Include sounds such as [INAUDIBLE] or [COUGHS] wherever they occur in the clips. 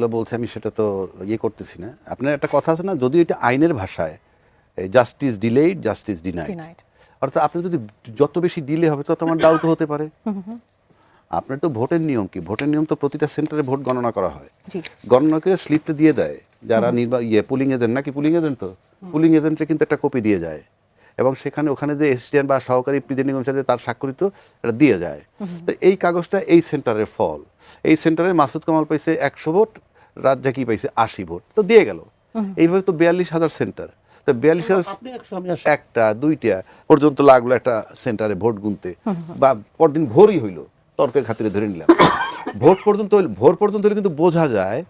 বলছে আমি সেটা তো ইয়ে করতেছি না। আপনার একটা কথা আছে না যদি এটা আইনের ভাষায় জাস্টিস ডিলেড জাস্টিস ডিনাইড অর্থাৎ আপনি যদি যত বেশি ডিলে হবে তত আমার ডাউট হতে পারে। আপনার তো ভোটের নিয়ম কি? ভোটের নিয়ম তো প্রতিটা সেন্টারে ভোট গণনা করা হয়। জি। গণনা করে স্লিপটা দিয়ে দেয়। যারা নির্বা ইয়ে পুলিং এজেন্ট নাকি পুলিং এজেন্ট তো? পুলিং এজেন্টে কিন্তু একটা কপি দিয়ে যায়। এবং সেখানে ওখানে যে এসিস্ট্যান্ট বা সহকারী প্রিজাইডিং অফিসার তার স্বাক্ষরিত এটা দিয়ে যায়। তো এই কাগজটা এই সেন্টারের ফল। এই সেন্টারে মাসুদ কামাল পাইছে একশো ভোট রাজ্জাকি পাইছে আশি ভোট। তো দিয়ে গেল। এইভাবে তো বিয়াল্লিশ হাজার সেন্টার। তো বিয়াল্লিশ হাজার। একটা দুইটা পর্যন্ত লাগল একটা সেন্টারে ভোট গুনতে। বা পরদিন ভোরই হইল তর্কের খাতিরে ধরে নিলাম। [COUGHS] ভোট পর্যন্ত হইলে- ভোর পর্যন্ত হলে কিন্তু বোঝা যায়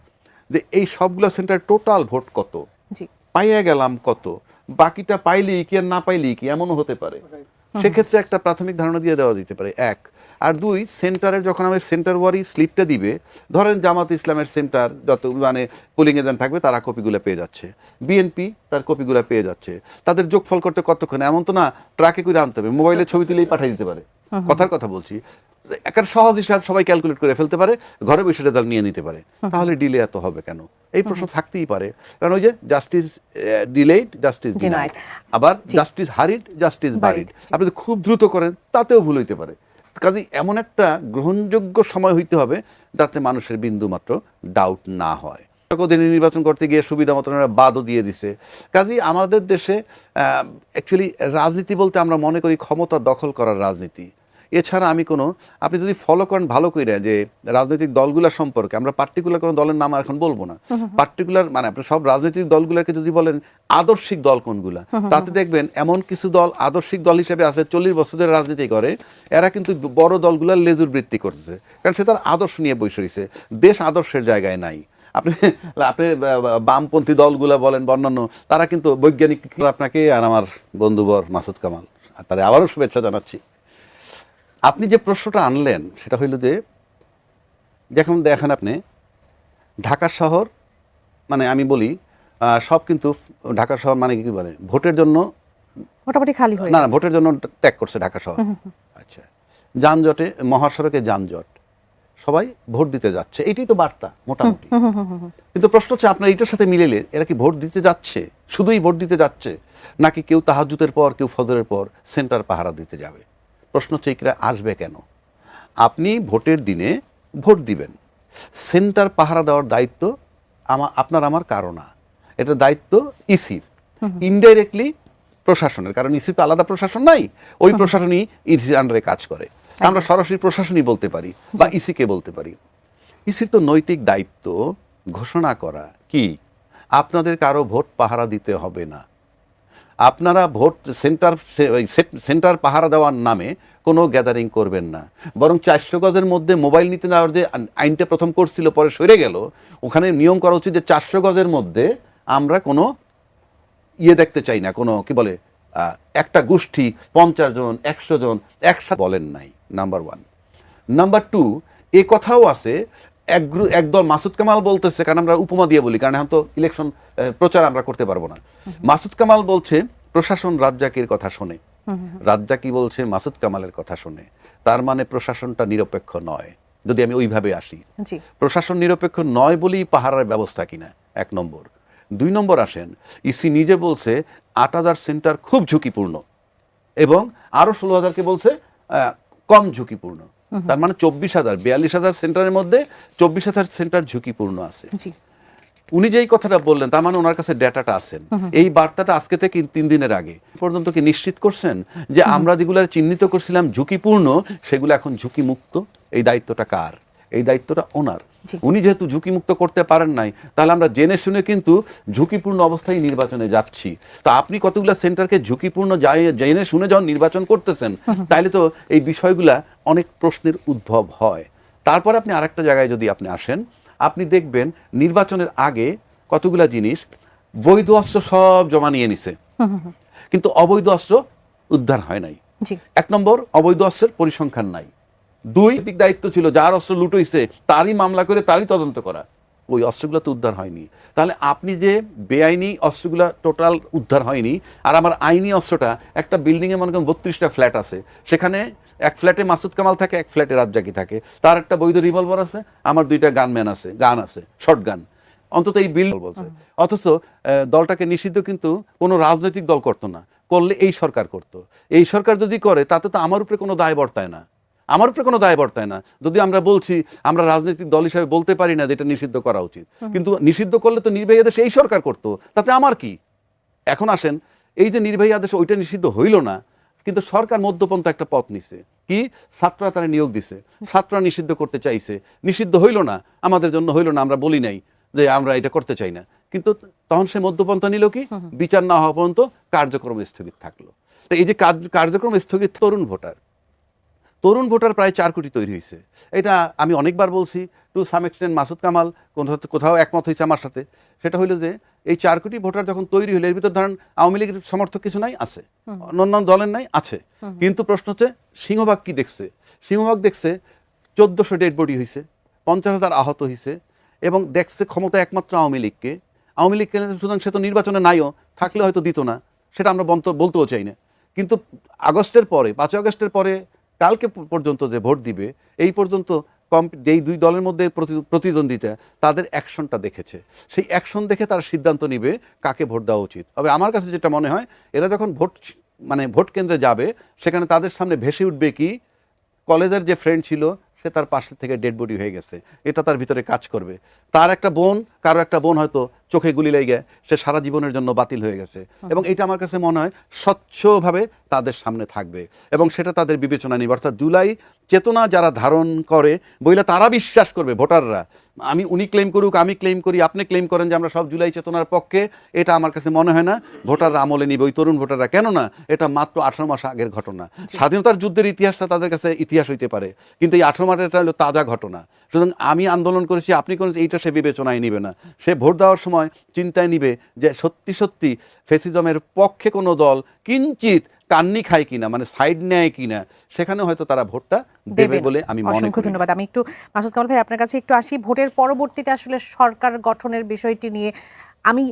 যে এই সবগুলা সেন্টার টোটাল ভোট কত? জি। পাইয়া গেলাম কত? বাকিটা পাইলেই কি আর না পাইলেই কি? এমনও হতে পারে। সেক্ষেত্রে একটা প্রাথমিক ধারণা দিয়ে দেওয়া যেতে পারে। এক আর দুই সেন্টারের যখন আমি সেন্টার ওয়ারি স্লিপটা দিবে ধরেন জামাত ইসলামের সেন্টার যত মানে পুলিং এজেন্ট থাকবে তারা কপিগুলো পেয়ে যাচ্ছে। বিএনপি তার কপিগুলো পেয়ে যাচ্ছে। তাদের যোগফল করতে কতক্ষণ? এমন তো না ট্রাকে করে আনতে হবে মোবাইলে ছবি তুলেই পাঠিয়ে দিতে পারে। কথার কথা বলছি। একটা সহজ হিসাব সবাই ক্যালকুলেট করে ফেলতে পারে ঘরে বসে রেজাল্ট নিয়ে নিতে পারে। তাহলে ডিলে এত হবে কেন? এই প্রশ্ন থাকতেই পারে। কারণ ওই যে জাস্টিস ডিলেড জাস্টিস ডিনাইড আবার জাস্টিস হারিড জাস্টিস বারিড আপনি খুব দ্রুত করেন তাতেও ভুল হইতে পারে। কাজে এমন একটা গ্রহণযোগ্য সময় হইতে হবে যাতে মানুষের বিন্দুমাত্র ডাউট না হয়। কদিন নির্বাচন করতে গিয়ে সুবিধা মতন বাদও দিয়ে দিছে। কাজেই আমাদের দেশে অ্যাকচুয়ালি রাজনীতি বলতে আমরা মনে করি ক্ষমতা দখল করার রাজনীতি। এছাড়া আমি কোনো আপনি যদি ফলো করেন ভালো করে যে রাজনৈতিক দলগুলা সম্পর্কে আমরা পার্টিকুলার কোনো দলের নাম আর এখন বলব না। পার্টিকুলার মানে আপনি সব রাজনৈতিক দলগুলোকে যদি বলেন আদর্শিক দল কোনগুলা? তাতে দেখবেন এমন কিছু দল আদর্শিক দল হিসেবে আছে চল্লিশ বছর ধরে রাজনীতি করে এরা কিন্তু বড় দলগুলার লেজুর বৃত্তি করছে। কারণ সে তার আদর্শ নিয়ে বসে রয়েছে দেশ আদর্শের জায়গায় নাই। আপনি আপনি বামপন্থী দলগুলা বলেন বর্ণান্য তারা কিন্তু বৈজ্ঞানিক আপনাকে আর আমার বন্ধুবর মাসুদ কামাল তাদের আবারও শুভেচ্ছা জানাচ্ছি। আপনি যে প্রশ্নটা আনলেন সেটা হইল যে যখন দেখেন আপনি ঢাকা শহর মানে আমি বলি সব কিন্তু ঢাকা শহর মানে কি বলে? ভোটের জন্য মোটামুটি খালি হয়ে না না ভোটের জন্য ত্যাগ করছে ঢাকা শহর। আচ্ছা। যানজটে মহাসড়কে যানজট সবাই ভোট দিতে যাচ্ছে। এটাই তো বার্তা মোটামুটি। কিন্তু প্রশ্ন হচ্ছে আপনার এইটার সাথে মিলেলে এরা কি ভোট দিতে যাচ্ছে? শুধুই ভোট দিতে যাচ্ছে? নাকি কেউ তাহাজুতের পর কেউ ফজরের পর সেন্টার পাহারা দিতে যাবে? প্রশ্ন হচ্ছে এইটা আসবে কেন? আপনি ভোটের দিনে ভোট দিবেন। সেন্টার পাহারা দেওয়ার দায়িত্ব আমা আপনার আমার কারও না। এটা দায়িত্ব ইসির। ইনডাইরেক্টলি প্রশাসনের কারণ ইসি তো আলাদা প্রশাসন নাই। ওই প্রশাসনই ইসির আন্ডারে কাজ করে। আমরা সরাসরি প্রশাসনই বলতে পারি বা ইসিকে বলতে পারি। ইসির তো নৈতিক দায়িত্ব ঘোষণা করা কি? আপনাদের কারও ভোট পাহারা দিতে হবে না। আপনারা ভোট সেন্টার সেন্টার পাহারা দেওয়ার নামে কোনো গ্যাদারিং করবেন না। বরং চারশো গজের মধ্যে মোবাইল নিতে নেওয়ার যে আইনটা প্রথম করছিল পরে সরে গেল। ওখানে নিয়ম করা উচিত যে চারশো গজের মধ্যে আমরা কোনো ইয়ে দেখতে চাই না, কোনো কি বলে একটা গোষ্ঠী, পঞ্চাশ জন, একশো জন, একসাথে বলেন নাই নাম্বার ওয়ান নাম্বার টু এ কথাও আছে এক একদল মাসুদ কামাল বলতেছে কারণ আমরা উপমা দিয়ে বলি কারণ এখন তো ইলেকশন প্রচার আমরা করতে পারব না। মাসুদ কামাল বলছে প্রশাসন রাজ্জাকির কথা শোনে। রাজ্জাকি বলছে মাসুদ কামালের কথা শোনে। তার মানে প্রশাসনটা নিরপেক্ষ নয় যদি আমি ওইভাবে আসি। প্রশাসন নিরপেক্ষ নয় বলেই পাহারার ব্যবস্থা কিনা এক নম্বর। দুই নম্বর আসেন ইসি নিজে বলছে আট হাজার সেন্টার খুব ঝুঁকিপূর্ণ এবং আরও ষোলো হাজারকে বলছে কম ঝুঁকিপূর্ণ। তার মানে চব্বিশ হাজার বিয়াল্লিশ হাজার সেন্টারের মধ্যে চব্বিশ হাজার সেন্টার ঝুঁকিপূর্ণ আছে। উনি যেই কথাটা বললেন তার মানে ওনার কাছে ডেটাটা আছেন। এই বার্তাটা আজকে থেকে তিন দিনের আগে। পর্যন্ত কি নিশ্চিত করছেন যে আমরা যেগুলো চিহ্নিত করছিলাম ঝুঁকিপূর্ণ সেগুলো এখন ঝুঁকিমুক্ত? এই দায়িত্বটা কার? এই দায়িত্বটা ওনার। উনি যেহেতু ঝুঁকিমুক্ত করতে পারেন নাই তাহলে আমরা জেনে শুনে কিন্তু ঝুঁকিপূর্ণ অবস্থায় নির্বাচনে যাচ্ছি। তো আপনি কতগুলো সেন্টারকে ঝুঁকিপূর্ণ জেনে শুনে যখন নির্বাচন করতেছেন তাহলে তো এই বিষয়গুলা অনেক প্রশ্নের উদ্ভব হয়। তারপর আপনি আরেকটা জায়গায় যদি আপনি আসেন আপনি দেখবেন নির্বাচনের আগে কতগুলা জিনিস বৈধ অস্ত্র সব জমা নিয়ে নিছে। কিন্তু অবৈধ অস্ত্র উদ্ধার হয় নাই। এক নম্বর অবৈধ অস্ত্রের পরিসংখ্যান নাই। দুই নৈতিক দায়িত্ব ছিল, যার অস্ত্র লুট হইছে, তারই মামলা করে তারই তদন্ত করা। ওই অস্ত্রগুলো তো উদ্ধার হয়নি। তাহলে আপনি যে বেআইনি অস্ত্রগুলো টোটাল উদ্ধার হয়নি, আর আমার আইনি অস্ত্রটা, একটা বিল্ডিংয়ে মনে করেন বত্রিশটা ফ্ল্যাট আছে, সেখানে এক ফ্ল্যাটে মাসুদ কামাল থাকে, এক ফ্ল্যাটে রাজ্জাকি থাকে। তার একটা বৈধ রিভলভার আছে, আমার দুইটা গানম্যান আছে গান আছে শর্ট গান অন্তত এই বিল বলছে। অথচ দলটাকে নিষিদ্ধ কিন্তু কোনো রাজনৈতিক দল করতো না। করলে এই সরকার করত। এই সরকার যদি করে, তাতে তো আমার উপরে কোনো দায় বর্তায় না। আমার উপরে কোনো দায় বর্তায় না। যদি আমরা বলছি আমরা রাজনৈতিক দল হিসাবে বলতে পারি না যে এটা নিষিদ্ধ করা উচিত। কিন্তু নিষিদ্ধ করলে তো নির্বাহী আদেশ এই সরকার করতো। তাতে আমার কি? এখন আসেন এই যে নির্বাহী আদেশ ওইটা নিষিদ্ধ হইল না কিন্তু সরকার মধ্যপন্থা একটা পথ নিছে। কি? ছাত্ররা তারা নিয়োগ দিছে। ছাত্ররা নিষিদ্ধ করতে চাইছে। নিষিদ্ধ হইল না। আমাদের জন্য হইল না আমরা বলি নাই যে আমরা এটা করতে চাই না। কিন্তু তখন সে মধ্যপন্থা নিল কি? বিচার না হওয়া পর্যন্ত কার্যক্রম স্থগিত থাকল। তো এই যে কার্যক্রম স্থগিত তরুণ ভোটার তরুণ ভোটার প্রায় চার কোটি তৈরি হয়েছে এটা আমি অনেকবার বলছি to some extent Masud Kamal কোথাও কোথাও একমত হয়েছে আমার সাথে। সেটা হইল যে এই চার কোটি ভোটার যখন তৈরি হলো এর ভিতর ধরেন আওয়ামী লীগের সমর্থক কিছু নাই আছে। অন্যান্য দলের নাই আছে। কিন্তু প্রশ্ন হচ্ছে সিংহবাগ কি দেখছে? সিংহবাগ দেখছে চোদ্দশো ডেড বডি হয়েছে পঞ্চাশ হাজার আহত হয়েছে এবং দেখছে ক্ষমতা একমাত্র আওয়ামী লীগকে। আওয়ামী লীগকে সুতরাং সে তো নির্বাচনে নাইও থাকলে হয়তো দিত না সেটা আমরা বলতেও চাই না। কিন্তু আগস্টের পরে পাঁচই আগস্টের পরে কালকে পর্যন্ত যে ভোট দিবে, এই পর্যন্ত কম যেই দুই দলের মধ্যে প্রতি- প্রতিদ্বন্দ্বিতা, তাদের অ্যাকশনটা দেখেছে। সেই অ্যাকশন দেখে তারা সিদ্ধান্ত নিবে কাকে ভোট দেওয়া উচিত। তবে আমার কাছে যেটা মনে হয়, এরা যখন ভোট মানে ভোট কেন্দ্রে যাবে, সেখানে তাদের সামনে ভেসে উঠবে কি, কলেজের যে ফ্রেন্ড ছিল, সে তার পাশে থেকে ডেড বডি হয়ে গেছে। এটা তার ভিতরে কাজ করবে। তার একটা বোন, কারও একটা বোন হয়তো চোখে গুলি লেগে সে সারা জীবনের জন্য বাতিল হয়ে গেছে। এবং এটা আমার কাছে মনে হয় স্বচ্ছভাবে তাদের সামনে থাকবে। এবং সেটা তাদের বিবেচনা নিবে অর্থাৎ জুলাই চেতনা যারা ধারণ করে বইলে তারা বিশ্বাস করবে ভোটাররা। আমি উনি ক্লেম করুক আমি ক্লেম করি আপনি ক্লেম করেন যে আমরা সব জুলাই চেতনার পক্ষে এটা আমার কাছে মনে হয় না। ভোটাররা আমলে নিবে ওই তরুণ ভোটাররা। কেন না? এটা মাত্র আঠারো মাস আগের ঘটনা। স্বাধীনতার যুদ্ধের ইতিহাসটা তাদের কাছে ইতিহাস হইতে পারে। কিন্তু এই আঠারো মাসের এটা হলো তাজা ঘটনা। সুতরাং আমি আন্দোলন করেছি আপনি করেছেন এইটা সে বিবেচনায় নিবে না। সে ভোট দেওয়ার সময় চিন্তায় নিবে যে সত্যি সত্যি ফেসিজমের পক্ষে কোনো দল কিঞ্চিত কান্নি খায় কিনা মানে সাইড নেয় কিনা সেখানে হয়তো তারা ভোটটা দেবে বলে আমি মনে করি। ধন্যবাদ। আমি একটু মাসুদ কামাল ভাই আপনার কাছে একটু আসি। ভোটের পরবর্তীতে আসলে সরকার গঠনের বিষয়টি নিয়ে আমি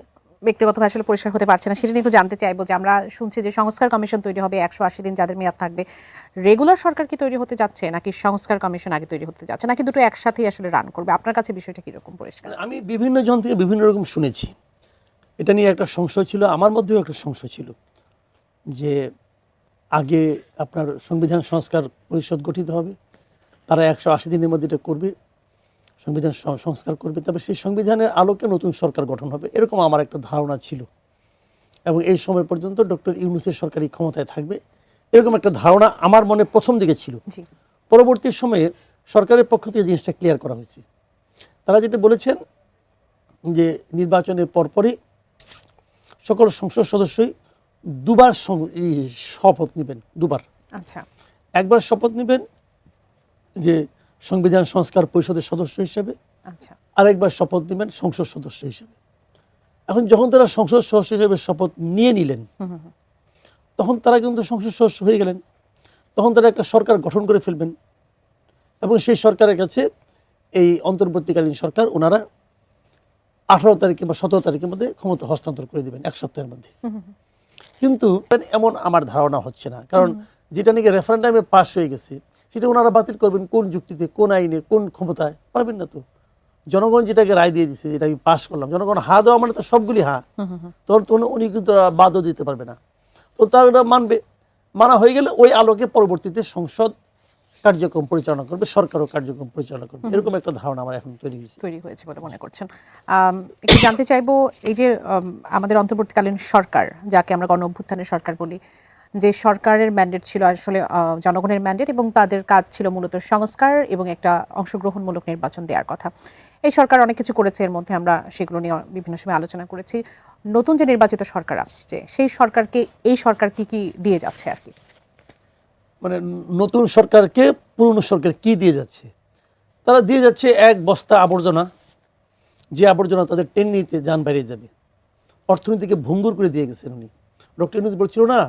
ব্যক্তিগতভাবে আসলে পরিষ্কার হতে পারছে না। সেটা নিয়ে একটু জানতে চাইব যে আমরা শুনছি যে সংস্কার কমিশন তৈরি হবে একশো আশি দিন, যাদের মেয়াদ থাকবে। রেগুলার সরকার কি তৈরি হতে যাচ্ছে, নাকি সংস্কার কমিশন আগে তৈরি হতে যাচ্ছে? নাকি দুটো একসাথেই আসলে রান করবে? আপনার কাছে বিষয়টা কীরকম পরিষ্কার? আমি বিভিন্ন জন থেকে বিভিন্ন রকম শুনেছি। এটা নিয়ে একটা সংশয় ছিল, আমার মধ্যেও একটা সংশয় ছিল যে আগে আপনার সংবিধান সংস্কার পরিষদ গঠিত হবে, তারা একশো আশি দিনের মধ্যে এটা করবে। সংবিধান সংস্কার করবে তবে সেই সংবিধানের আলোকে নতুন সরকার গঠন হবে। এরকম আমার একটা ধারণা ছিল। এবং এই সময় পর্যন্ত ডক্টর ইউনুসের সরকারি ক্ষমতায় থাকবে। এরকম একটা ধারণা আমার মনে প্রথম দিকে ছিল। পরবর্তী সময়ে সরকারের পক্ষ থেকে জিনিসটা ক্লিয়ার করা হয়েছে। তারা যেটা বলেছেন যে নির্বাচনের পরপরই সকল সংসদ সদস্যই দুবার শপথ নেবেন দুবার। আচ্ছা। একবার শপথ নেবেন যে সংবিধান সংস্কার পরিষদের সদস্য হিসেবে আচ্ছা। আরেকবার শপথ নেবেন সংসদ সদস্য হিসেবে। এখন যখন তারা সংসদ সদস্য হিসেবে শপথ নিয়ে নিলেন তখন তারা কিন্তু সংসদ সদস্য হয়ে গেলেন। তখন তারা একটা সরকার গঠন করে ফেলবেন এবং সেই সরকারের কাছে এই অন্তর্বর্তীকালীন সরকার ওনারা আঠারো তারিখে বা সতেরো তারিখের মধ্যে ক্ষমতা হস্তান্তর করে দেবেন এক সপ্তাহের মধ্যে। কিন্তু এমন আমার ধারণা হচ্ছে না। কারণ যেটা নাকি রেফারেন্ডামে পাস হয়ে গেছে। সেটা ওনারা বাতিল করবেন কোন যুক্তিতে কোন আইনে কোন ক্ষমতায় পারবেন না তো। জনগণ যেটাকে রায় দিয়ে দিচ্ছে যেটা আমি পাস করলাম জনগণ হা দেওয়া মানে তো সবগুলি হা। তখন তো উনি- কিন্তু বাদও দিতে পারবে না। তো তারা মানবে। মানা হয়ে গেলে ওই আলোকে পরবর্তীতে সংসদ কার্যক্রম পরিচালনা করবে সরকারও কার্যক্রম পরিচালনা করবে। এরকম একটা ধারণা আমার এখন তৈরি হয়েছে। তৈরি হয়েছে বলে মনে করছেন। একটু জানতে চাইব এই যে আম, আমাদের অন্তর্বর্তীকালীন সরকার যাকে আমরা গণ অভ্যুত্থানের সরকার বলি যে সরকারের ম্যান্ডেট ছিল, আসলে জনগণের ম্যান্ডেট এবং তাদের কাজ ছিল মূলত সংস্কার এবং একটা অংশগ্রহণমূলক নির্বাচন দেওয়ার কথা। এই সরকার অনেক কিছু করেছে, এর মধ্যে আমরা সেগুলো নিয়ে বিভিন্ন সময় আলোচনা করেছি। নতুন যে নির্বাচিত সরকার আসছে, সেই সরকারকে, এই সরকার কি কি দিয়ে যাচ্ছে আর কি? মানে নতুন সরকারকে পুরনো সরকার কি দিয়ে যাচ্ছে? তারা দিয়ে যাচ্ছে এক বস্তা আবর্জনা, যে আবর্জনা তাদের টেন নিতে যান বেরিয়ে যাবে। অর্থনীতিকে ভঙ্গুর করে দিয়ে গেছেন উনি। ডক্টর ইউনুস বলছিল না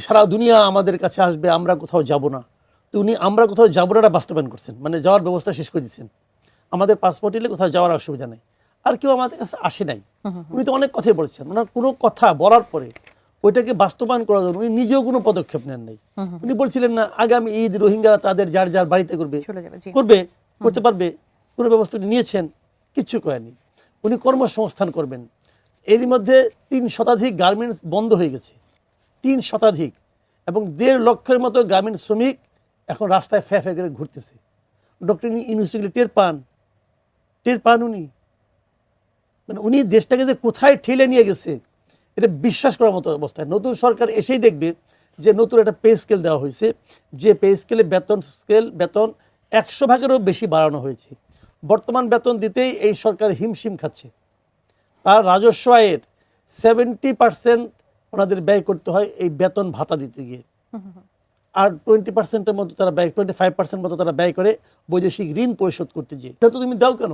সারা দুনিয়া আমাদের কাছে আসবে আমরা কোথাও যাব না। তো উনি আমরা কোথাও যাব না বাস্তবায়ন করছেন। মানে যাওয়ার ব্যবস্থা শেষ করে দিচ্ছেন। আমাদের পাসপোর্ট এলে কোথাও যাওয়ার অসুবিধা নেই। আর কেউ আমাদের কাছে আসে নাই। উনি তো অনেক কথাই বলেছেন। ওনার কোনো কথা বলার পরে ওইটাকে বাস্তবায়ন করার জন্য উনি নিজেও কোনো পদক্ষেপ নেন নাই। উনি বলছিলেন না আগামী ঈদ রোহিঙ্গারা তাদের যার যার বাড়িতে করবে। করবে করতে পারবে। কোনো ব্যবস্থা উনি নিয়েছেন কিচ্ছু করেনি উনি কর্মসংস্থান করবেন। এরই মধ্যে তিন শতাধিক গার্মেন্টস বন্ধ হয়ে গেছে। তিন শতাধিক এবং দেড় লক্ষের মতো গ্রামীণ শ্রমিক এখন রাস্তায় ফ্যা ফ্যা করে ঘুরতেছে। ডক্টর ইউনিভার্সিটি টের পান। টের পান উনি। মানে উনি দেশটাকে যে কোথায় ঠেলে নিয়ে গেছে, এটা বিশ্বাস করার মতো অবস্থায় নতুন সরকার এসেই দেখবে যে নতুন একটা পে স্কেল দেওয়া হয়েছে, যে পে স্কেলে বেতন স্কেল, বেতন একশো ভাগেরও বেশি বাড়ানো হয়েছে। বর্তমান বেতন দিতেই এই সরকার হিমশিম খাচ্ছে। তার রাজস্ব আয়ের সেভেন্টি পার্সেন্ট ওনাদের ব্যয় করতে হয় এই বেতন ভাতা দিতে গিয়ে। আর টোয়েন্টি পার্সেন্টের মতো তারা ব্যয় টোয়েন্টি ফাইভ পার্সেন্ট মতো তারা ব্যয় করে বৈদেশিক ঋণ পরিশোধ করতে গিয়ে। তা তুমি দাও কেন?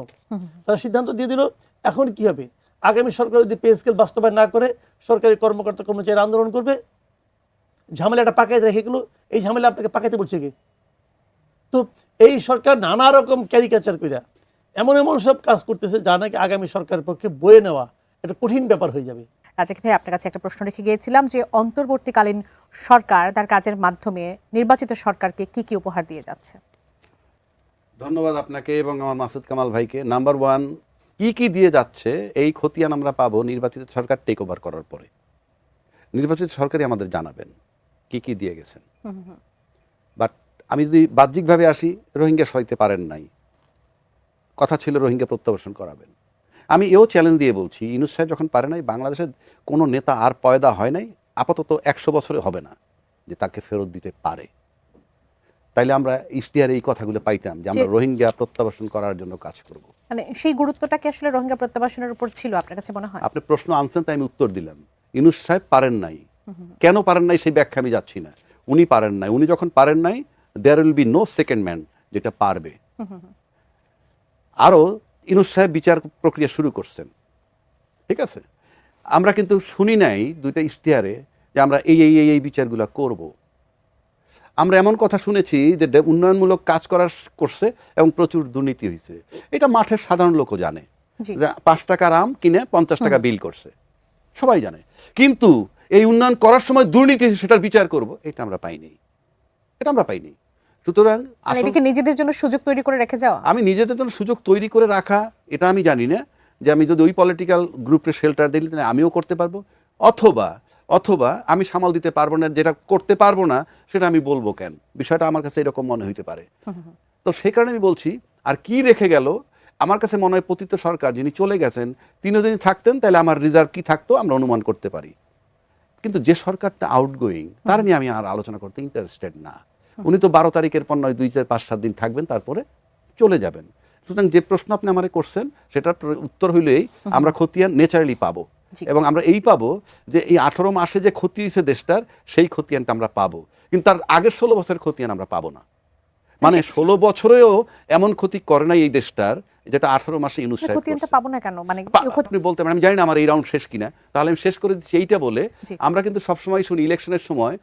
তারা সিদ্ধান্ত দিয়ে দিল, এখন কি হবে? আগামী সরকার যদি পে স্কেল বাস্তবায়ন না করে, সরকারি কর্মকর্তা কর্মচারী আন্দোলন করবে? ঝামেলাটা পাকাইতে রেখে গেলো, এই ঝামেলা আপনাকে পাকাইতে বলছে কি? তো এই সরকার নানা রকম ক্যারিকাচার কইরা এমন এমন সব কাজ করতেছে যা নাকি আগামী সরকারের পক্ষে বয়ে নেওয়া এটা কঠিন ব্যাপার হয়ে যাবে। রাজাকে ভাই আপনার কাছে একটা প্রশ্ন রেখে গিয়েছিলাম যে অন্তর্বর্তীকালীন সরকার তার কাজের মাধ্যমে নির্বাচিত সরকারকে কি কি উপহার দিয়ে যাচ্ছে? ধন্যবাদ আপনাকে এবং আমার মাসুদ কামাল ভাইকে। নাম্বার ওয়ান কি কি দিয়ে যাচ্ছে এই খতিয়ান আমরা পাবো নির্বাচিত সরকার টেক ওভার করার পরে। নির্বাচিত সরকারই আমাদের জানাবেন কি কি দিয়ে গেছেন। বাট আমি যদি বাহ্যিকভাবে আসি রোহিঙ্গা সইতে পারেন নাই। কথা ছিল রোহিঙ্গা প্রত্যাবাসন করাবেন। আমি এও চ্যালেঞ্জ দিয়ে বলছি ইনুস সাহেব যখন পারে নাই বাংলাদেশের কোনো নেতা আর পয়দা হয় নাই আপাতত একশো বছরে হবে না যে তাকে ফেরত দিতে পারে। তাইলে আমরা ইশতেহারে এই কথাগুলো পাইতাম যে আমরা রোহিঙ্গা প্রত্যাবাসন করার জন্য কাজ করব। মানে সেই গুরুত্বটা কি আসলে রোহিঙ্গা প্রত্যাবাসনের উপর ছিল আপনার কাছে মনে হয়? আপনি প্রশ্ন আনছেন তাই আমি উত্তর দিলাম। ইনুস সাহেব পারেন নাই। কেন পারেন নাই সেই ব্যাখ্যা আমি যাচ্ছি না। উনি পারেন নাই। উনি যখন পারেন নাই there will be no second man যেটা পারবে। আরও ইনুস সাহেব বিচার প্রক্রিয়া শুরু করছেন। ঠিক আছে? আমরা কিন্তু শুনি নাই দুইটা ইশতেহারে যে আমরা এই এই এই এই বিচারগুলো করব। আমরা এমন কথা শুনেছি যে উন্নয়নমূলক কাজ করার করছে এবং প্রচুর দুর্নীতি হয়েছে এটা মাঠের সাধারণ লোকও জানে পাঁচ টাকার আম কিনে পঞ্চাশ টাকা বিল করছে। সবাই জানে। কিন্তু এই উন্নয়ন করার সময় দুর্নীতি সেটার বিচার করব এটা আমরা পাইনি। এটা আমরা পাইনি। সুতরাং মানে এটাকে নিজেদের জন্য সুযোগ তৈরি করে রেখে যাওয়া? আমি নিজেদের জন্য সুযোগ তৈরি করে রাখা এটা আমি জানি না যে আমি যদি ওই পলিটিক্যাল গ্রুপে শেল্টার দিই তাহলে আমিও করতে পারব। অথবা অথবা আমি সামাল দিতে পারব না যেটা করতে পারব না সেটা আমি বলব কেন? বিষয়টা আমার কাছে এরকম মনে হইতে পারে। তো সেই কারণে আমি বলছি আর কি রেখে গেল? আমার কাছে মনে হয় পতিত সরকার যিনি চলে গেছেন তিনি যদি থাকতেন তাহলে আমার রিজার্ভ কি থাকতো আমরা অনুমান করতে পারি। কিন্তু যে সরকারটা আউটগোয়িং তার নিয়ে আমি আর আলোচনা করতে ইন্টারেস্টেড না। উনি তো বারো তারিখের পর নয় দুই চার পাঁচ সাত দিন থাকবেন তারপরে চলে যাবেন। সুতরাং যে প্রশ্ন আপনি আমারে করছেন সেটার উত্তর হইলেই আমরা খতিয়ান নেচারালি পাবো। এবং আমরা এই পাবো যে এই আঠারো মাসে যে ক্ষতি হয়েছে দেশটার সেই খতিয়ানটা আমরা পাবো। কিন্তু তার আগের ষোলো বছরের খতিয়ান আমরা পাবো না। মানে ষোলো বছরেও এমন ক্ষতি করে নাই এই দেশটার যেটা আঠারো মাসে ইউনুস সাহেব পাবো না কেন? মানে আপনি বলতে পারেন আমি জানি না আমার এই রাউন্ড শেষ কিনা। তাহলে আমি শেষ করে দিচ্ছি এইটা বলে আমরা কিন্তু সবসময় শুনি ইলেকশনের সময়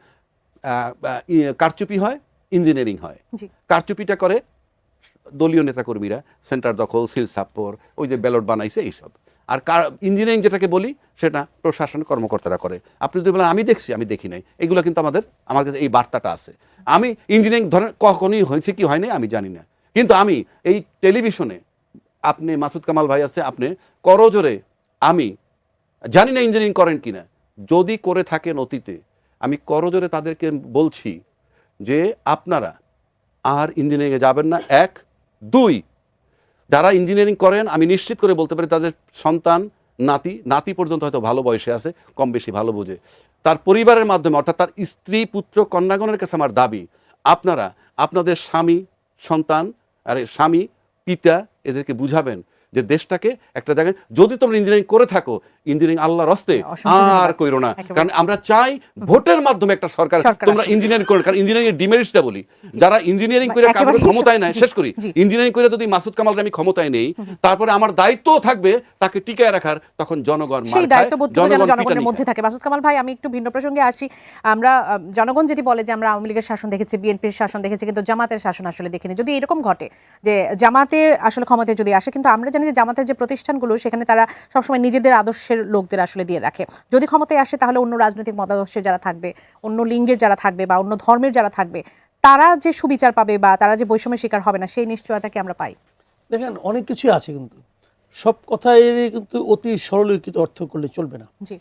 কারচুপি হয় ইঞ্জিনিয়ারিং হয়। কারচুপিটা করে দলীয় নেতাকর্মীরা সেন্টার দখল সিল সাপ্পর ওই যে ব্যালট বানাইছে এইসব। আর কার ইঞ্জিনিয়ারিং যেটাকে বলি সেটা প্রশাসন কর্মকর্তারা করে। আপনি যদি বলেন আমি দেখছি আমি দেখি নাই। এগুলো কিন্তু আমাদের আমার কাছে এই বার্তাটা আছে। আমি ইঞ্জিনিয়ারিং ধরেন কখনই হয়েছে কি হয়নি আমি জানি না। কিন্তু আমি এই টেলিভিশনে আপনি মাসুদ কামাল ভাই আছে আপনি করজোরে আমি জানি না ইঞ্জিনিয়ারিং করেন কিনা। যদি করে থাকেন অতীতে আমি করজোরে তাদেরকে বলছি যে আপনারা আর ইঞ্জিনিয়ারিংয়ে যাবেন না। এক। দুই, যারা ইঞ্জিনিয়ারিং করেন, আমি নিশ্চিত করে বলতে পারি তাদের সন্তান, নাতি নাতি পর্যন্ত হয়তো ভালো বয়সে আছে, কম বেশি ভালো বোঝে। তার পরিবারের মাধ্যমে, অর্থাৎ তার স্ত্রী, পুত্র, কন্যাগণের কাছে আমার দাবি, আপনারা আপনাদের স্বামী, সন্তান, আরে স্বামী, পিতা এদেরকে বুঝাবেন। যে দেশটাকে একটা জায়গায় যদি তোমরা ইঞ্জিনিয়ারিং করে থাকো ইঞ্জিনিয়ারিং আল্লাহর হস্তে আর ধন্যবাদ। কইরো না। কারণ আমরা চাই ভোটের মাধ্যমে একটা সরকার তোমরা ইঞ্জিনিয়ারিং করে কারণ ইঞ্জিনিয়ারিং এর ডিমেরিটসটা বলি। যারা ইঞ্জিনিয়ারিং করে কারোর ক্ষমতায় নাই শেষ করি। ইঞ্জিনিয়ারিং করে যদি মাসুদ কামালকে আমি ক্ষমতায় নেই তারপরে আমার দায়িত্ব থাকবে তাকে টিকায় রাখার তখন জনগণ সেই দায়িত্ববোধ জনগণের মধ্যে থাকে। বাসুদ কামাল ভাই আমি একটু ভিন্ন প্রসঙ্গে আসি। আমরা জনগণ যেটি বলে যে আমরা আওয়ামী লীগের শাসন দেখেছি বিএনপির শাসন দেখেছি কিন্তু জামাতের শাসন আসলে দেখিনি। যদি এরকম ঘটে যে জামাতের আসলে ক্ষমতায় যদি আসে কিন্তু আমরা জানি যে জামাতের যে প্রতিষ্ঠানগুলো সেখানে তারা সবসময় নিজেদের আদর্শের লোকদের আসলে দিয়ে রাখে। যদি ক্ষমতায় আসে তাহলে অন্য রাজনৈতিক মতাদর্শের যারা থাকবে অন্য লিঙ্গের যারা থাকবে বা অন্য ধর্মের যারা থাকবে তারা যে সুবিচার পাবে বা তারা যে বৈষম্যের শিকার হবে না সেই নিশ্চয়তাকে আমরা পাই। দেখেন অনেক কিছুই আছে কিন্তু। সব কথাই কিন্তু অতি সরলীকৃত অর্থ করলে চলবে না। জি।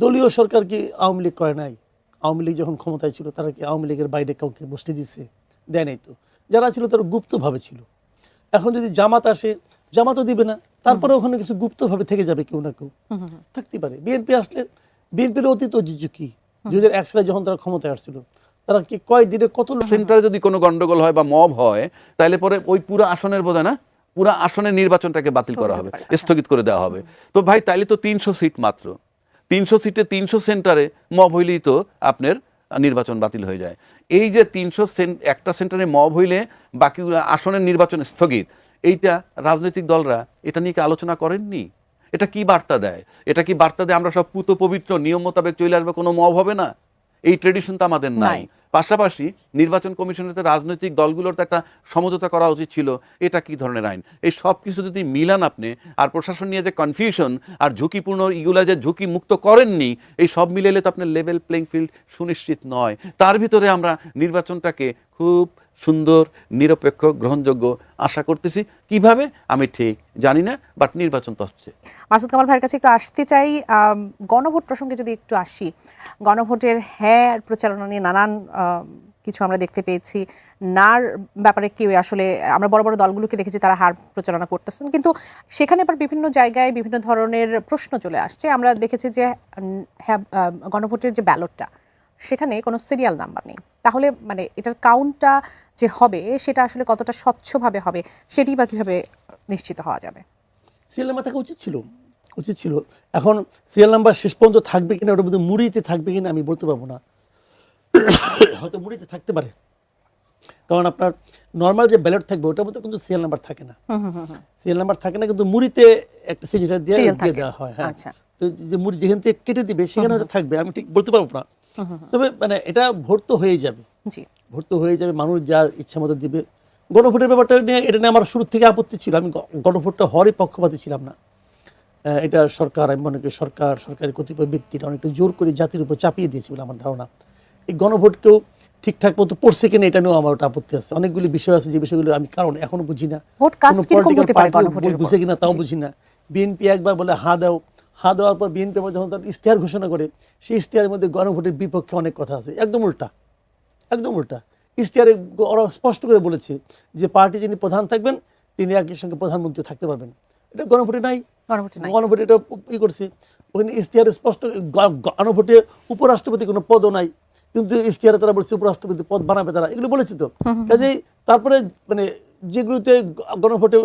দলীয় সরকার কি আওয়ামী লীগ করে নাই? আওয়ামী লীগ যখন ক্ষমতায় ছিল তারা কি আওয়ামী লীগের বাইরে কাউকে বসতে দিছে? দেয় নাই তো। যারা ছিল তারা গুপ্তভাবে ছিল। এখন যদি জামাত আসে জামাতও দিবে না। তারপরে ওখানে কিছু গুপ্তভাবে থেকে যাবে কেউ না কেউ। থাকতে পারে। বিএনপি আসলে বিএনপির অতীত ঝুঁকি দুই হাজার এক সালে যখন তারা ক্ষমতায় আসছিল তারা কি কয় দিনে কত সেন্টারে যদি কোনো গন্ডগোল হয় বা মব হয় তাহলে পরে ওই পুরো আসনের বোধ না? পুরো আসনের নির্বাচনটাকে বাতিল করা হবে স্থগিত করে দেওয়া হবে। তো ভাই তাইলে তো তিনশো সিট মাত্র। তিনশো সিটে তিনশো সেন্টারে মব হইলেই তো আপনার নির্বাচন বাতিল হয়ে যায়। এই যে তিনশো একটা সেন্টারে মব হইলে বাকি আসনের নির্বাচন স্থগিত এইটা রাজনৈতিক দলরা এটা নিয়ে কি আলোচনা করেননি? এটা কি বার্তা দেয়? এটা কি বার্তা দেয় আমরা সব পুত পবিত্র নিয়ম মোতাবেক চলে আসবে কোনো মব হবে না? এই ট্রেডিশন তো আমাদের নাই। পাশাপাশি নির্বাচন কমিশনের তো রাজনৈতিক দলগুলোর তো একটা সমঝোতা করা উচিত ছিল। এটা কি ধরনের আইন? এই সব কিছু যদি মিলান আপনি আর প্রশাসন নিয়ে যে কনফিউশন আর ঝুঁকিপূর্ণ ইগুলা যে ঝুঁকি মুক্ত করেননি এই সব মিলেলে তো আপনার লেভেল প্লেইং ফিল্ড সুনিশ্চিত নয়। তার ভিতরে আমরা নির্বাচনটাকে খুব সুন্দর, নিরপেক্ষ, গ্রহণযোগ্য আশা করতেছি। কীভাবে? আমি ঠিক জানি না বাট নির্বাচন তো হচ্ছে। মাসুদ কামাল ভাইয়ের কাছে একটু আসতে চাই। গণভোট প্রসঙ্গে যদি একটু আসি, গণভোটের হ্যাঁ প্রচারণা নিয়ে নানান কিছু আমরা দেখতে পেয়েছি। নার ব্যাপারে কেউ আসলে, আমরা বড় বড় দলগুলোকে দেখেছি, তারা হার প্রচারণা করতেছেন। কিন্তু সেখানে আবার বিভিন্ন জায়গায় বিভিন্ন ধরনের প্রশ্ন চলে আসছে। আমরা দেখেছি যে হ্যাঁ গণভোটের যে ব্যালটটা, সেখানে কোনো সিরিয়াল নাম্বার নেই। তাহলে মানে এটার কাউন্টটা যে হবে সেটা আসলে কতটা স্বচ্ছভাবে হবে সেটি বা কীভাবে নিশ্চিত হওয়া যাবে? সিরিয়াল নাম্বার থাকা উচিত ছিল উচিত ছিল। এখন সিরিয়াল নাম্বার শেষ পর্যন্ত থাকবে কিনা ওটার মধ্যে মুড়িতে থাকবে কিনা আমি বলতে পারব না। হয়তো মুড়িতে থাকতে পারে। কারণ আপনার নর্মাল যে ব্যালট থাকবে ওটার মধ্যে কিন্তু সিরিয়াল নাম্বার থাকে না। সিরিয়াল নাম্বার থাকে না কিন্তু মুড়িতে একটা সিগনেচার দিয়ে দিয়ে দেওয়া হয় হ্যাঁ। আচ্ছা। তো যে মুড়ি যেখান থেকে কেটে দিবে সেখানে থাকবে আমি ঠিক বলতে পারব না। তবে মানে এটা ভোট তো হয়েই যাবে। ভোট তো হয়ে যাবে মানুষ যা ইচ্ছা মতো দিবে। গণভোটের ব্যাপারটা নিয়ে এটা নিয়ে আমার শুরু থেকে আপত্তি ছিল। আমি গণভোটটা হওয়ারই পক্ষপাতী ছিলাম না। এটা সরকার আমি মনে করি সরকার সরকারি কতিপয় ব্যক্তিরা অনেকটা জোর করে জাতির উপর চাপিয়ে দিয়েছে বলে আমার ধারণা। এই গণভোটকেও ঠিকঠাক মতো পড়ছে কিনা এটা নিয়েও আমার ওটা আপত্তি আছে। অনেকগুলি বিষয় আছে যে বিষয়গুলো আমি কারণ এখনও বুঝি না? বুঝে কিনা তাও বুঝি না। বিএনপি একবার বলে হা দাও হা দেওয়ার পর বিএনপি যখন তার ইশতেহার ঘোষণা করে সেই ইশতেহারের মধ্যে গণভোটের বিপক্ষে অনেক কথা আছে। একদম উল্টা। একদম উল্টা। ইশতেহারে ওরা স্পষ্ট করে বলেছে যে পার্টি যিনি প্রধান থাকবেন তিনি একই সঙ্গে প্রধানমন্ত্রী থাকতে পারবেন। এটা গণভোটে নাই। গণভোটে এটা ই করছে। ওখানে ইশতেহারে স্পষ্ট গণভোটে উপরাষ্ট্রপতি কোনো পদও নাই। কিন্তু ইশতেহারে তারা বলছে উপরাষ্ট্রপতি পদ বানাবে তারা। এগুলো বলেছে তো। কাজেই তারপরে মানে যেগুলোতে গণভোটে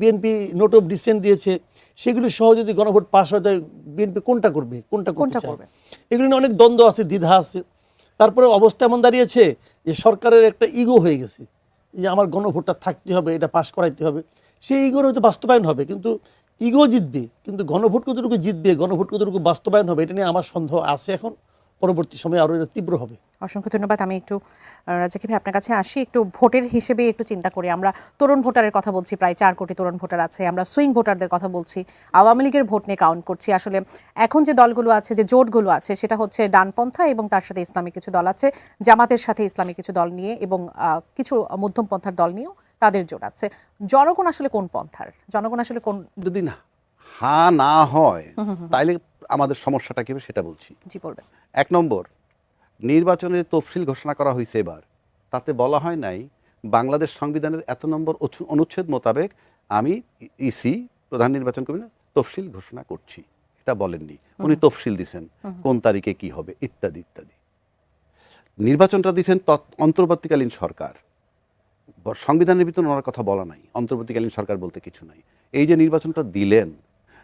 বিএনপি নোট অফ ডিসেন্ট দিয়েছে সেগুলো সহ যদি গণভোট পাস হয় তাই বিএনপি কোনটা করবে? কোনটা কোনটা করবে? এগুলো নিয়ে অনেক দ্বন্দ্ব আছে দ্বিধা আছে। তারপরে অবস্থা এমন দাঁড়িয়েছে যে সরকারের একটা ইগো হয়ে গেছে যে আমার গণভোটটা থাকতে হবে এটা পাশ করাইতে হবে। সেই ইগোর হয়তো বাস্তবায়ন হবে কিন্তু ইগো জিতবে কিন্তু গণভোট কতটুকু জিতবে গণভোট কতটুকু বাস্তবায়ন হবে এটা নিয়ে আমার সন্দেহ আছে এখন। পরবর্তী সময়ে আরও এটা তীব্র হবে। অসংখ্য ধন্যবাদ। আমি একটু রাজাকি ভাই আপনার কাছে আসি। একটু ভোটের হিসেবে একটু চিন্তা করি। আমরা তরুণ ভোটারের কথা বলছি প্রায় চার কোটি তরুণ ভোটার আছে। আমরা সুইং ভোটারদের কথা বলছি আওয়ামী লীগের ভোট নিয়ে কাউন্ট করছি। আসলে এখন যে দলগুলো আছে যে জোটগুলো আছে সেটা হচ্ছে ডানপন্থা এবং তার সাথে ইসলামী কিছু দল আছে। জামাতের সাথে ইসলামী কিছু দল নিয়ে এবং কিছু মধ্যমপন্থার দল নিয়েও তাদের জোট আছে। জনগণ আসলে কোন পন্থার? জনগণ আসলে কোন যদি না হা না হয় তাইলে আমাদের সমস্যাটা কি হবে সেটা বলছি। জি বলবেন। এক নম্বর নির্বাচনের তফসিল ঘোষণা করা হয়েছে এবার তাতে বলা হয় নাই বাংলাদেশ সংবিধানের এত নম্বর অনুচ্ছেদ মোতাবেক আমি ইসি প্রধান নির্বাচন কমিশন তফসিল ঘোষণা করছি। এটা বলেননি। উনি তফসিল দিছেন। কোন তারিখে কি হবে ইত্যাদি ইত্যাদি। নির্বাচনটা দিয়েছেন অন্তর্বর্তীকালীন সরকার। সংবিধানের ভিতরে ওনার কথা বলা নাই। অন্তর্বর্তীকালীন সরকার বলতে কিছু নাই। এই যে নির্বাচনটা দিলেন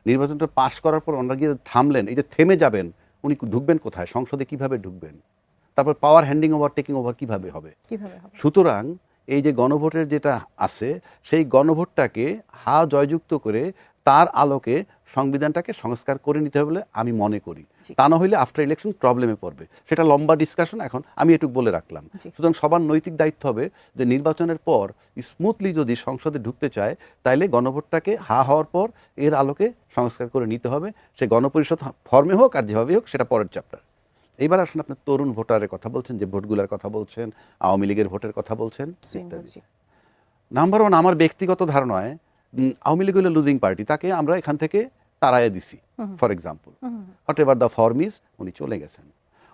নির্বাচনটা পাশ করার পর ওনারা গিয়ে থামলেন এই যে থেমে যাবেন উনি ঢুকবেন কোথায়? সংসদে কীভাবে ঢুকবেন? তারপর power handing over taking over কীভাবে হবে? হবে? সুতরাং এই যে গণভোটের যেটা আছে সেই গণভোটটাকে হা জয়যুক্ত করে তার আলোকে সংবিধানটাকে সংস্কার করে নিতে হবে বলে আমি মনে করি। তা না হইলে আফটার ইলেকশন প্রবলেমে পড়বে। সেটা লম্বা ডিসকাশন এখন আমি এটুকু বলে রাখলাম। সুতরাং সবার নৈতিক দায়িত্ব হবে যে নির্বাচনের পর স্মুথলি যদি সংসদে ঢুকতে চায় তাইলে গণভোটটাকে হা হওয়ার পর এর আলোকে সংস্কার করে নিতে হবে। সে গণপরিষদ ফর্মে হোক আর যেভাবে হোক সেটা পরের চ্যাপ্টার এইবার আসুন আপনার তরুণ ভোটারের কথা বলছেন যে ভোটগুলোর কথা বলছেন আওয়ামী লীগের ভোটের কথা বলছেন নাম্বার ওয়ান আমার ব্যক্তিগত ধারণায় আওয়ামী লীগ হলো লুজিং পার্টি তাকে আমরা এখান থেকে তাড়াইয়া দিছি for example whatever the form is উনি চলে গেছেন।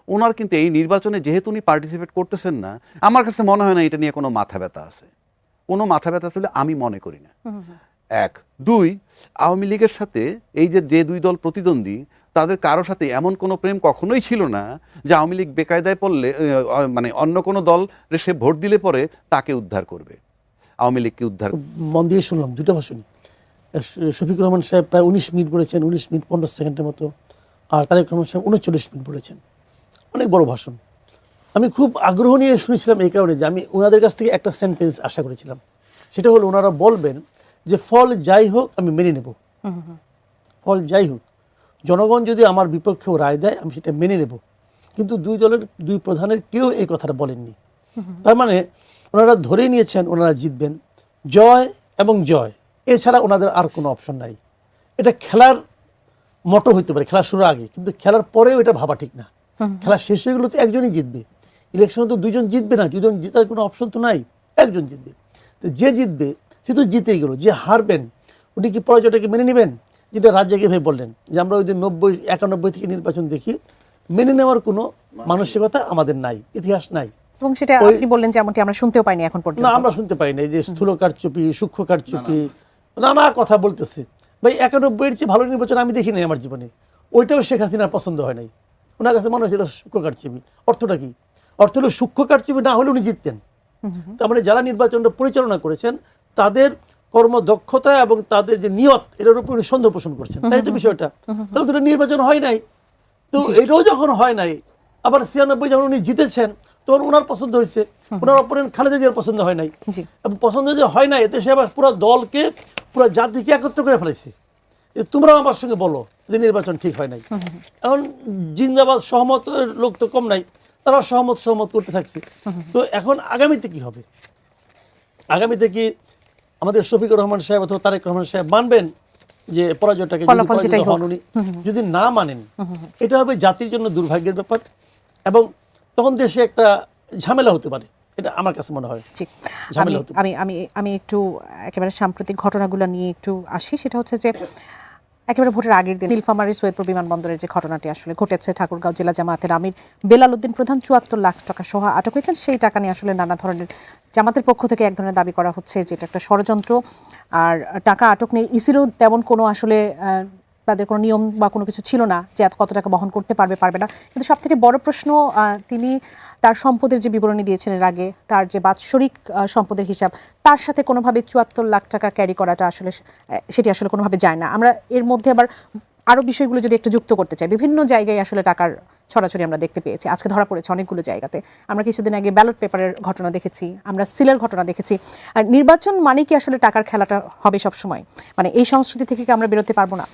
ওনার কিন্তু এই নির্বাচনে যেহেতু উনি পার্টিসিপেট করতেছেন না, আমার কাছে মনে হয় না এটা নিয়ে কোনো মাথা ব্যথা আছে। কোনো মাথা ব্যথা আছে বলে আমি মনে করি না। এক। দুই, আওয়ামী লীগের সাথে এই যে যে দুই দল প্রতিদ্বন্দ্বী, তাদের কারও সাথে এমন কোনো প্রেম কখনোই ছিল না যে আওয়ামী লীগ বেকায়দায় পড়লে মানে অন্য কোনো দল সে ভোট দিলে পরে তাকে উদ্ধার করবে। আওয়ামী লীগকে উদ্ধার মন দিয়ে শুনলাম, দুটো ভাষণই শফিকুর রহমান সাহেব প্রায় উনিশ মিনিট বলেছেন, উনিশ মিনিট পনেরো সেকেন্ডের মতো। আর তারেক রহমান সাহেব উনচল্লিশ মিনিট বলেছেন। অনেক বড় ভাষণ। আমি খুব আগ্রহ নিয়ে শুনেছিলাম এই কারণে যে আমি ওনাদের কাছ থেকে একটা সেন্টেন্স আশা করেছিলাম। সেটা হলো ওনারা বলবেন যে, ফল যাই হোক, আমি মেনে নেব। ফল যাই হোক। জনগণ যদি আমার বিপক্ষেও রায় দেয়, আমি সেটা মেনে নেব। কিন্তু দুই দলের, দুই প্রধানের কেউ এই কথাটা বলেননি। তার মানে ওনারা ধরে নিয়েছেন ওনারা জিতবেন। জয় এবং জয়। এছাড়া ওনাদের আর কোনো অপশন নাই। এটা খেলার মটো হইতে পারে খেলা শুরুর আগে। কিন্তু খেলার পরেও এটা ভাবা ঠিক না। খেলা শেষ হয়ে গেলে তো একজনই জিতবে। ইলেকশনে তো দুজন জিতবে না। দুজন জেতার কোনো অপশন তো নাই। একজন জিতবে। তো যে জিতবে সে তো জিতেই গেল। যে হারবেন উনি কি পরাজয়টাকে মেনে নেবেন? যেটা রাজ্জাকে ভাই বললেন যে আমরা ওই যে নব্বই একানব্বই থেকে নির্বাচন দেখি মেনে নেওয়ার কোনো মানসিকতা আমাদের নাই ইতিহাস নাই। এবং সেটা আপনি বললেন যেমনটি আমরা শুনতেও পাইনি এখন না আমরা শুনতে পাই না এই যে স্থূল কারচুপি সূক্ষ্ম কারচুপি নানা কথা বলতেছে। ভাই একানব্বইয়ের চেয়ে ভালো নির্বাচন আমি দেখি নাই আমার জীবনে। ওইটাও শেখ হাসিনার পছন্দ হয় নাই। ওনার কাছে মনে সূক্ষ্ম কারচুপি। অর্থটা কি? অর্থ হলো সূক্ষ্ম কারচুপি না হলে উনি জিততেন। তার মানে যারা নির্বাচনটা পরিচালনা করেছেন তাদের কর্মদক্ষতা এবং তাদের যে নিয়ত এটার উপর উনি সন্দেহ পোষণ করছেন। তাই তো বিষয়টা? তাহলে তো নির্বাচন হয় নাই। তো এটাও যখন হয় নাই আবার ছিয়ানব্বই যখন উনি জিতেছেন তখন ওনার পছন্দ হয়েছে। ওনার অপরেন্ট খালেদা জিয়ার পছন্দ হয় নাই। এবং পছন্দ যে হয় না এতে সে আবার পুরো দলকে পুরো জাতিকে একত্র করে ফেলেছে। যে তোমরাও আমার সঙ্গে বলো যে নির্বাচন ঠিক হয় নাই। এখন জিন্দাবাদ সহমতের লোক তো কম নাই তারা সহমত সহমত করতে থাকছে। তো এখন আগামীতে কি হবে? আগামীতে কি আমাদের শফিকুর রহমান সাহেব অথবা তারেক রহমান সাহেব মানবেন যে পরাজয়টাকে যদি না মানেন এটা হবে জাতির জন্য দুর্ভাগ্যের ব্যাপার। এবং তখন দেশে একটা ঝামেলা হতে পারে। এটা আমার কাছে মনে হয়। ঝামেলা আমি হতে আমি আমি আমি একটু একেবারে সাম্প্রতিক ঘটনাগুলো নিয়ে একটু আসি। সেটা হচ্ছে যে একেবারে ভোটের আগের দিন নীলফামারী সৈয়দপুর বিমানবন্দরের যে ঘটনাটি আসলে ঘটেছে ঠাকুরগাঁও জেলা জামাতের আমির বেলাল উদ্দিন প্রধান চুয়াত্তর লাখ টাকা সহ আটক হয়েছেন। সেই টাকা নিয়ে আসলে নানা ধরনের জামাতের পক্ষ থেকে এক ধরনের দাবি করা হচ্ছে যে এটা একটা ষড়যন্ত্র। আর টাকা আটক নিয়ে ইসিরও তেমন কোনো আসলে আহ, তাদের কোনো নিয়ম বা কোনো কিছু ছিল না যে এত কত টাকা বহন করতে পারবে পারবে না। কিন্তু সব থেকে বড় প্রশ্ন তিনি তার সম্পদের যে বিবরণী দিয়েছেন এর আগে, তার যে বাৎসরিক সম্পদের হিসাব, তার সাথে কোনোভাবে চুয়াত্তর লাখ টাকা ক্যারি করাটা আসলে সেটি আসলে কোনোভাবে যায় না। আমরা এর মধ্যে আবার আরও বিষয়গুলো যদি একটু যুক্ত করতে চাই, বিভিন্ন জায়গায় আসলে টাকার ছড়াছড়ি আমরা দেখতে পেয়েছি। আজকে ধরা পড়েছে অনেকগুলো জায়গাতে। আমরা কিছুদিন আগে ব্যালট পেপারের ঘটনা দেখেছি, আমরা সিলের ঘটনা দেখেছি। আর নির্বাচন মানে কি আসলে টাকার খেলাটা হবে সব সময় মানে এই সংস্কৃতি থেকে কি আমরা বেরোতে পারব না?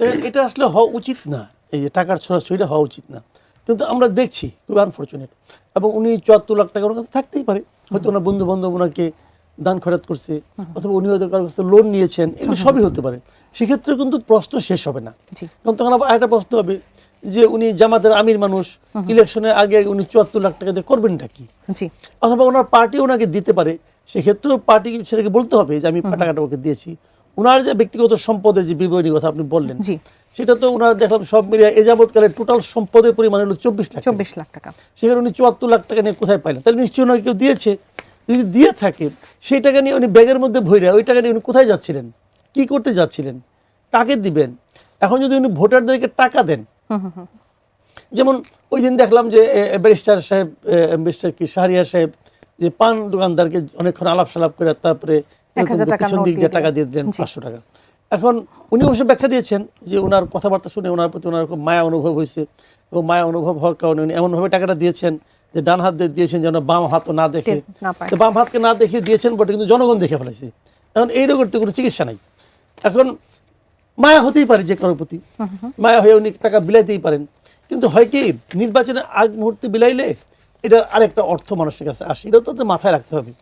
এটা আসলে হওয়া উচিত না। এই যে টাকার ছড়াছড়িটা হওয়া উচিত না। কিন্তু আমরা দেখছি খুব আনফর্চুনেট এবং উনি চুয়াত্তর লাখ টাকা ওনার কাছে থাকতেই পারে। হয়তো ওনার বন্ধু বান্ধব ওনাকে দান খরচ করছে অথবা উনি হয়তো কারোর কাছে লোন নিয়েছেন এগুলো সবই হতে পারে। সেক্ষেত্রে কিন্তু প্রশ্ন শেষ হবে না। কারণ তখন আবার আরেকটা প্রশ্ন হবে যে উনি জামাতের আমির মানুষ ইলেকশনের আগে উনি চুয়াত্তর লাখ টাকা দিয়ে করবেনটা কি? অথবা ওনার পার্টি ওনাকে দিতে পারে। সেক্ষেত্রেও পার্টি সেটাকে বলতে হবে যে আমি টাকাটা ওকে দিয়েছি। ওনার যে ব্যক্তিগত সম্পদের যে বিবরণী কথা আপনি বললেন সেটা তো ওনার দেখলাম সব মিলিয়ে এ যাবৎকালে টোটাল সম্পদের পরিমাণ হলো চব্বিশ লাখ চব্বিশ লাখ টাকা। সেখানে উনি চুয়াত্তর লাখ টাকা নিয়ে কোথায় পাইলেন? তাহলে নিশ্চয়ই ওনাকে কেউ দিয়েছে? যদি দিয়ে থাকে সেই টাকা নিয়ে উনি ব্যাগের মধ্যে ভরে ওই টাকা নিয়ে উনি কোথায় যাচ্ছিলেন? কি করতে যাচ্ছিলেন? কাকে দিবেন? এখন যদি উনি ভোটারদেরকে টাকা দেন যেমন ওই দিন দেখলাম যে ব্যারিস্টার সাহেব ব্যারিস্টার কি শাহরিয়ার সাহেব যে পান দোকানদারকে অনেকক্ষণ আলাপ সালাপ করে তারপরে এক হাজার টাকার দিক দিয়ে দিয়ে টাকা দিয়ে দিলেন। দিলেন পাঁচশো টাকা। এখন উনি অবশ্য ব্যাখ্যা দিয়েছেন যে ওনার কথাবার্তা শুনে ওনার প্রতি ওনার মায়া অনুভব হয়েছে। এবং মায়া অনুভব হওয়ার কারণে উনি এমনভাবে টাকাটা দিয়েছেন যে ডান হাত দিয়ে দিয়েছেন যেন বাম হাতও না দেখে। তো বাম হাতকে না দেখে দিয়েছেন বটে কিন্তু জনগণ দেখে ফেলেছে। এখন এই রোগের তো কোনো চিকিৎসা নাই। এখন মায়া হতেই পারে যে কারোর প্রতি। মায়া হয়ে উনি টাকা বিলাইতেই পারেন। কিন্তু হয় কি নির্বাচনের আগ মুহূর্তে বিলাইলে এটা আরেকটা অর্থ মানুষের কাছে আসে। এটাও তো মাথায় রাখতে হবে।